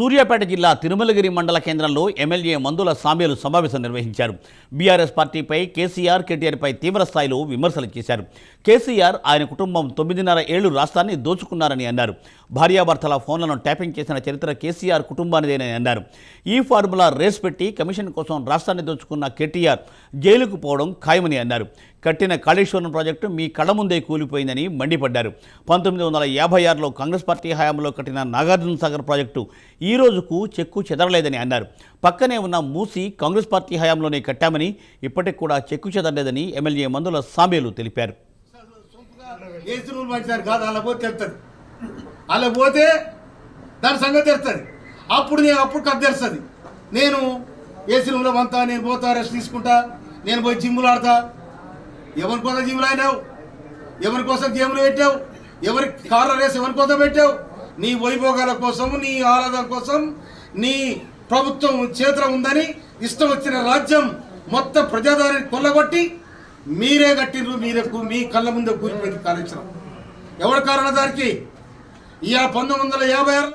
సూర్యాపేట జిల్లా తిరుమలగిరి మండల కేంద్రంలో ఎమ్మెల్యే మందుల సామ్యలు సమావేశం నిర్వహించారు. బీఆర్ఎస్ పార్టీపై కేసీఆర్ కేటీఆర్పై తీవ్ర స్థాయిలో విమర్శలు చేశారు. కేసీఆర్ ఆయన కుటుంబం తొమ్మిదిన్నర ఏళ్ళు రాష్ట్రాన్ని దోచుకున్నారని అన్నారు. భార్యాభర్తల ఫోన్లను ట్యాపింగ్ చేసిన చరిత్ర కేసీఆర్ కుటుంబానిదేనని అన్నారు. ఈ ఫార్ములా రేస్ పెట్టి కమిషన్ కోసం రాష్ట్రాన్ని దోచుకున్న కేటీఆర్ జైలుకు పోవడం ఖాయమని అన్నారు. కట్టిన కాళేశ్వరం ప్రాజెక్టు మీ కళ్ళ ముందే కూలిపోయిందని మండిపడ్డారు. పంతొమ్మిది వందల యాభై ఆరులో కాంగ్రెస్ పార్టీ హయాంలో కట్టిన నాగార్జున సాగర్ ప్రాజెక్టు ఈ రోజుకు చెక్కు చెదరలేదని అన్నారు. పక్కనే ఉన్న మూసి కాంగ్రెస్ పార్టీ హయాంలోనే కట్టామని ఇప్పటికి కూడా చెక్కు చెదరలేదని ఎమ్మెల్యే మందుల సామేలు తెలిపారు. అలా పోతే అలా పోతే దాని సంగతి తెలుస్తుంది. అప్పుడు నేను అప్పుడు కథ తెలుస్తుంది. నేను ఏసీ రూమ్లో పంతా నేను పోతా రెస్ట్ తీసుకుంటా నేను పోయి జిమ్లు ఆడతా. ఎవరి కోసం జిమ్లు అయినావు ఎవరి కోసం గేమ్లు పెట్టావు? ఎవరి కార్ల రేస్ ఎవరి కోసం పెట్టావు? నీ వైభోగాల కోసం నీ ఆరాధన కోసం నీ ప్రభుత్వం చేతిలో ఉందని ఇష్టం వచ్చిన రాజ్యం మొత్తం ప్రజాదారిని కొల్లగొట్టి మీరే కట్టిర్రు మీరే మీ కళ్ళ ముందే కూలిపోయింది కాళేశ్వరం ఎవరి కారణం దానికి ఇవాళ పంతొమ్మిది వందల యాభై ఆరు